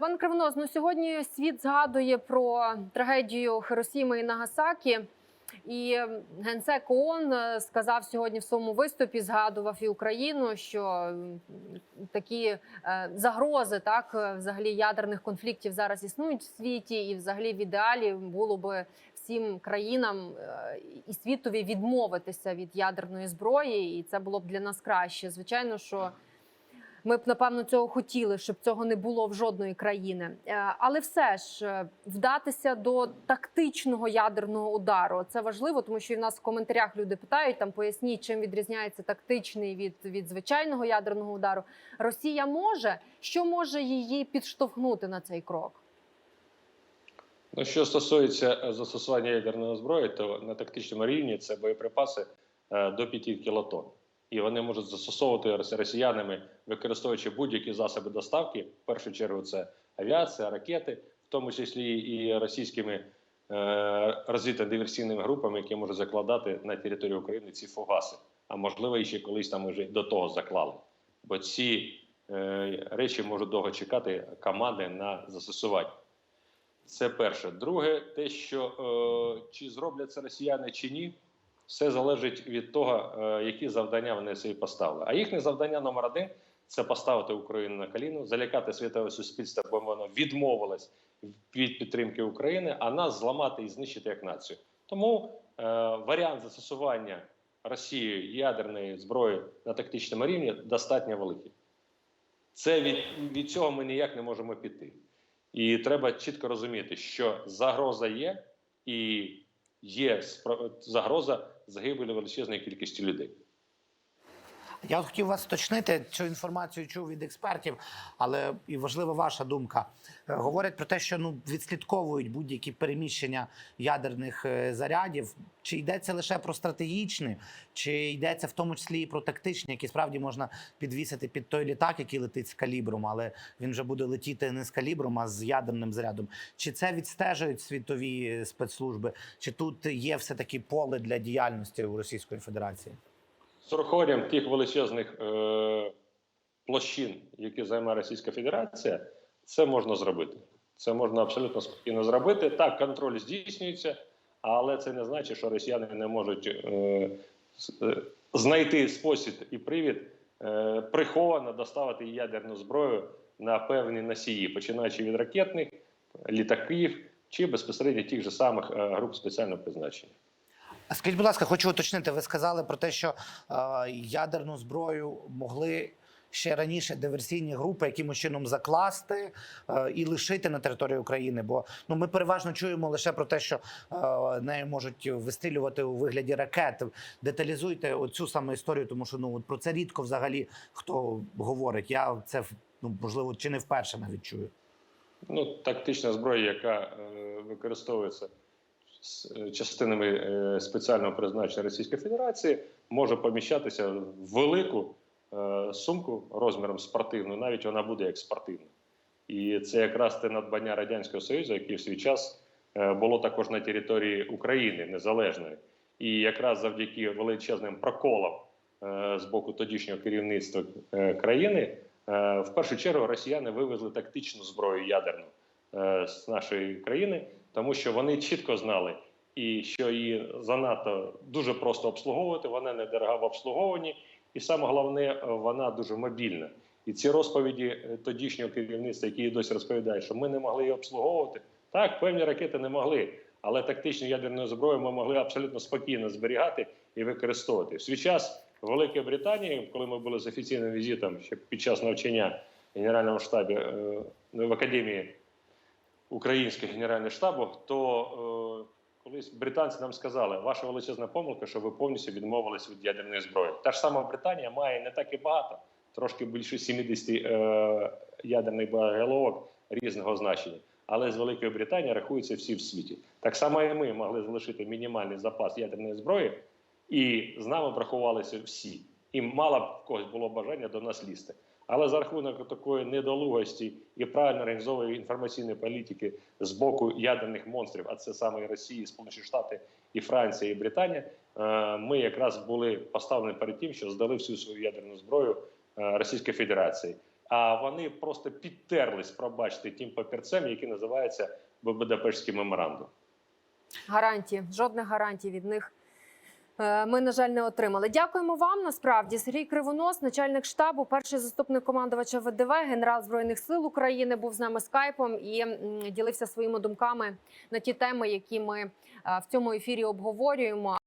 Пан Кривноз, ну сьогодні світ згадує про трагедію Хиросіми і Нагасакі. І генсек ООН е, сказав сьогодні в своєму виступі, згадував і Україну, що такі е, загрози, так е, взагалі ядерних конфліктів зараз існують в світі, і взагалі в ідеалі було би всім країнам і світові відмовитися від ядерної зброї, і це було б для нас краще. Звичайно, що ми б напевно цього хотіли, щоб цього не було в жодної країни. Е, Але все ж е, вдатися до тактичного ядерного удару це важливо, тому що і в нас в коментарях люди питають там поясніть, чим відрізняється тактичний від, від звичайного ядерного удару. Росія може що може її підштовхнути на цей крок? Ну, що стосується е, застосування ядерної зброї, то на тактичному рівні це боєприпаси до 5 кілотон. І вони можуть застосовувати росіянами, використовуючи будь-які засоби доставки. В першу чергу це авіація, ракети, в тому числі і російськими е, розвідно-диверсійними групами, які можуть закладати на територію України ці фугаси. А можливо, і ще колись там вже до того заклали. Бо ці е, речі можуть довго чекати команди на застосування. Це перше. Друге, те, що е, чи зроблять росіяни чи ні, все залежить від того, е, які завдання вони собі поставили. А їхнє завдання номер один це поставити Україну на коліно, залякати світове суспільство, бо воно відмовилось від підтримки України, а нас зламати і знищити як націю. Тому е, варіант застосування Росією ядерної зброї на тактичному рівні достатньо великий. Це від, від цього ми ніяк не можемо піти. І треба чітко розуміти, що загроза є, і є загроза загибелі величезної кількості людей. Я от хотів вас уточнити, цю інформацію чув від експертів, але і важлива ваша думка. Е, Говорять про те, що ну відслідковують будь-які переміщення ядерних е, зарядів. Чи йдеться лише про стратегічні, чи йдеться в тому числі і про тактичні, які справді можна підвісити під той літак, який летить з калібром, але він вже буде летіти не з калібром, а з ядерним зарядом. Чи це відстежують світові е, спецслужби? Чи тут є все таки поле для діяльності у Російської Федерації? З тих величезних е, площин, які займає Російська Федерація, це можна зробити. Це можна абсолютно спокійно зробити. Так, контроль здійснюється, але це не значить, що росіяни не можуть е, е, знайти спосіб і привід е, приховано доставити ядерну зброю на певні носії, починаючи від ракетних, літаків чи безпосередньо тих же самих е, груп спеціального призначення. Скажіть, будь ласка, хочу уточнити. Ви сказали про те, що е, ядерну зброю могли ще раніше диверсійні групи якимось чином закласти е, і лишити на території України. Бо ну ми переважно чуємо лише про те, що е, нею можуть вистрілювати у вигляді ракет. Деталізуйте оцю саме історію, тому що ну от про це рідко взагалі хто говорить. Я це ну можливо чи не вперше навіть чую. Ну, тактична зброя, яка е, використовується з е, частинами е, спеціального призначення Російської Федерації, може поміщатися в велику е, сумку розміром спортивну, навіть вона буде як спортивна. І це якраз те надбання Радянського Союзу, яке в свій час було також на території України незалежної. І якраз завдяки величезним проколам з боку тодішнього керівництва країни, в першу чергу росіяни вивезли тактичну зброю ядерну з нашої країни, тому що вони чітко знали, і що її занадто дуже просто обслуговувати, вона недорога в обслуговуванні, і саме головне, е, вона дуже мобільна. І ці розповіді е, тодішнього керівництва, які досі розповідають, що ми не могли її обслуговувати. Так, певні ракети не могли, але тактичну ядерну зброю ми могли абсолютно спокійно зберігати і використовувати. В свій час в Великій Британії, коли ми були з офіційним візитом ще під час навчання в Генеральному штабі е, в академії Українського генерального штабу, то е, колись британці нам сказали, ваша величезна помилка, що ви повністю відмовились від ядерної зброї. Та ж сама Британія має не так і багато, трошки більше 70 е, ядерних боєголовок різного значення. Але з Великої Британії рахуються всі в світі. Так само і ми могли залишити мінімальний запас ядерної зброї, і з нами б рахувалися всі. І мало б когось було бажання до нас лізти. Але за рахунок такої недолугості і правильно організованої інформаційної політики з боку ядерних монстрів, а це саме і Росія, і Сполучені Штати, і Франція, і Британія, е, ми якраз були поставлені перед тим, що здали всю свою ядерну зброю е, Російської Федерації. а вони просто підтерлись, пробачте, тим папірцем, який називається Будапештський меморандум. Гарантії, жодних гарантій від них. Е, Ми, на жаль, не отримали. Дякуємо вам. Насправді Сергій Кривонос, начальник штабу, перший заступник командувача ВДВ, генерал збройних сил України, був з нами скайпом і ділився своїми думками на ті теми, які ми е, в цьому ефірі обговорюємо.